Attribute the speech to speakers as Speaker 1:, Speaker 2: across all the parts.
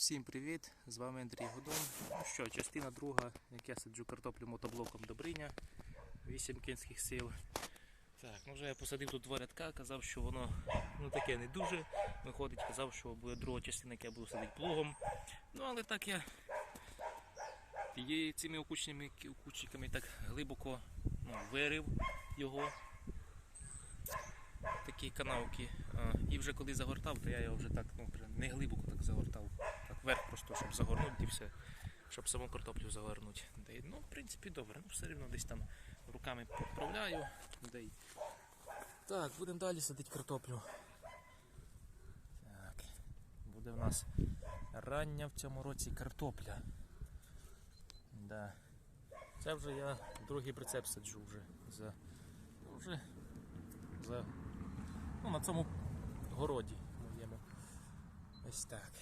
Speaker 1: Всім привіт! З вами Андрій Годон. Ну що, частина друга, як я саджу картоплю мотоблоком Добриня, 8 кінських сил. Так, ну вже я посадив тут два рядка, казав, що воно ну, таке не дуже виходить, казав, що буде друга частина, як я буду садити плугом. Ну але так я є цими окучниками так глибоко ну, вирив його. Такі канавки. І вже коли загортав, то я його вже так ну, вже не глибоко так загортав. Так вверх просто, щоб загорнути і все. Щоб саму картоплю загорнути. Ну, в принципі, добре. Ну, все одно десь там руками поправляю. Да й. Так, будемо далі садити картоплю. Так. Буде в нас рання в цьому році картопля. Да. Це вже я другий прицеп саджу вже за. ну, Вже за. Ну, на цьому городі моєму. Ось. Так.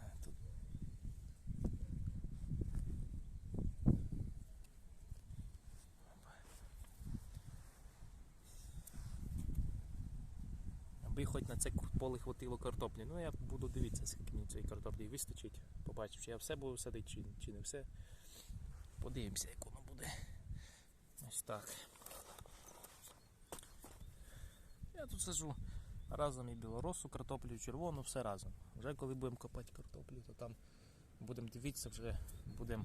Speaker 1: А, тут. Опа. Аби хоч на це поле хватило картоплі. Ну я буду дивитися, скільки мені цієї картоплі вистачить. Побачив, чи я все буду садити, чи, чи не все. Подивимося, як воно буде. Ось так. Я тут сажу разом і білоросу, картоплю, і червону, все разом. Вже коли будемо копати картоплю, то там будемо дивитися, вже будемо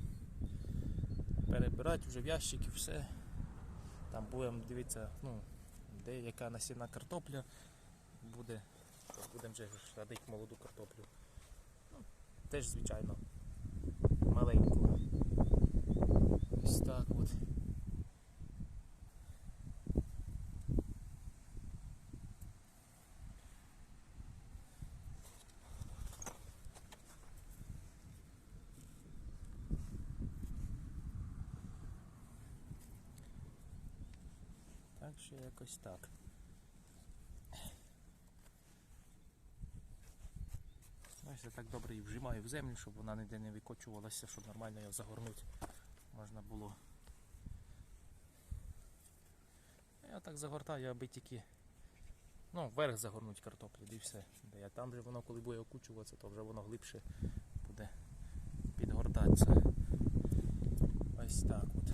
Speaker 1: перебирати вже в ящики все. Там будемо дивитися, ну, де яка насінна картопля буде. Будемо вже садити молоду картоплю. Ну, теж, звичайно, маленьку. Ось так от. Так що якось так. Я так добре її вжимаю в землю, щоб вона ніде не викочувалася, щоб нормально її загорнути можна було. Я так загортаю, аби тільки ну, вверх загорнуть картоплю, і все. Де я там же воно, коли буде окучуватися, то вже воно глибше буде підгортатися. Ось так от.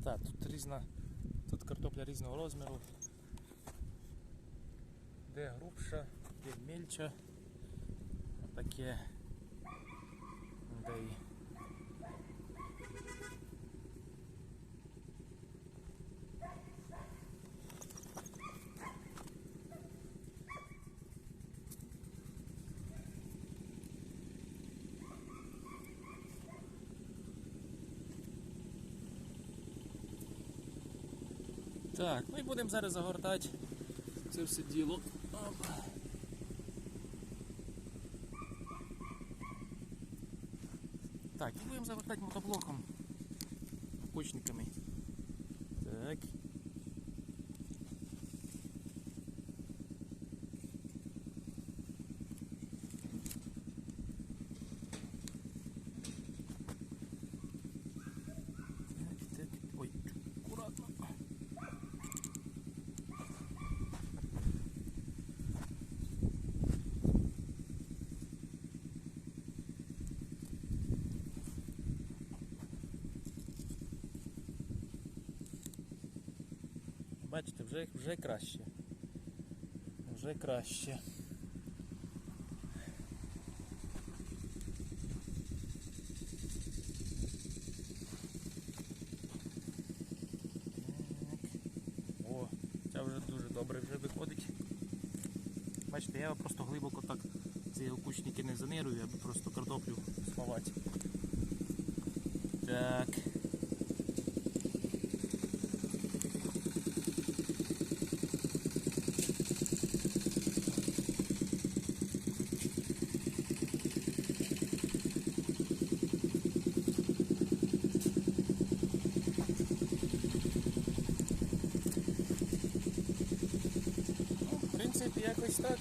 Speaker 1: Так. Так, тут різна, тут картопля різного розміру. Де грубша, де мельча. Таке. Де і Так, і будемо зараз загортати це все діло. Так, і будемо загортати мотоблоком. Кучниками. Так. Так, Бачите, вже, вже краще. Вже краще. О, це вже дуже добре вже виходить. Бачите, я просто глибоко так ці окучники не занирую, аби просто картоплю сховати. Так. Якось так.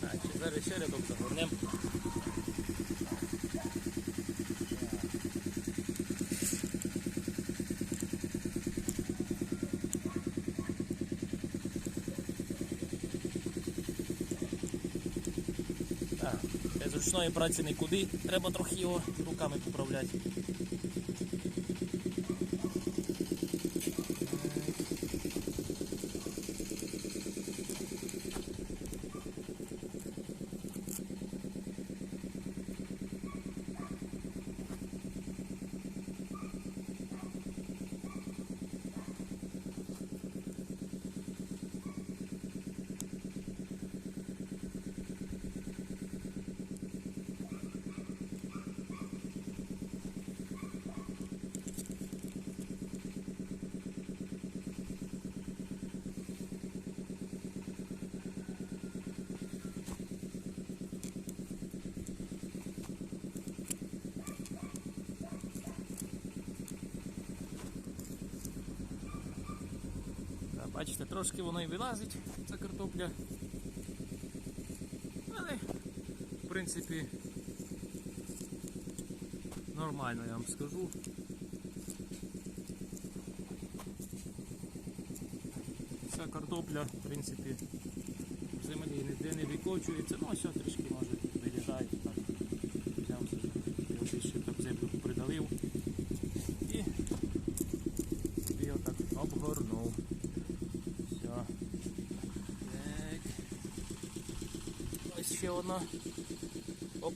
Speaker 1: Так, зараз ще рядок. Так, без ручної праці нікуди, треба трохи його руками поправляти. Так, бачите, трошки воно і вилазить, ця картопля. Але, в принципі, нормально, я вам скажу. Ця картопля, в принципі, в землі ніде не викочується, ну ось трішки може вилітає. Взяв собі, його так землю придавив і собі отак обгорнув. Все. Так. Ось ще одна. Оп.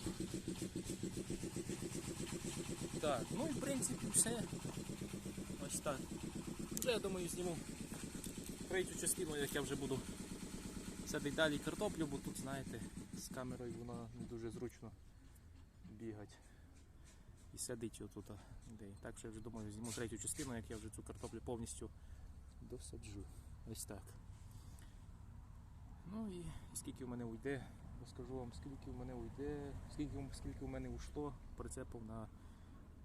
Speaker 1: Так, ну і в принципі все. Ось так. Вже я думаю зніму третю частину, як я вже буду садити далі картоплю, бо тут, знаєте, з камерою воно не дуже зручно бігати і садити його тут. Де. Так що я вже думаю, зніму третю частину, як я вже цю картоплю повністю досаджу. Ось так. Ну і скільки в мене уйде, розкажу вам, скільки в мене уйде, скільки, скільки в мене ушло прицепом на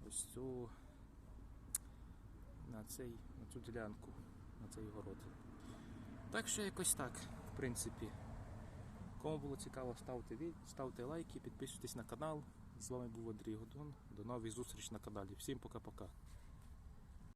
Speaker 1: ось цю на, цей, на цю ділянку, на цей город. Так що якось так, в принципі. Кому було цікаво, ставте, ставте лайки, підписуйтесь на канал. З вами був Андрій Годун. До нових зустріч на каналі. Всім пока-пока.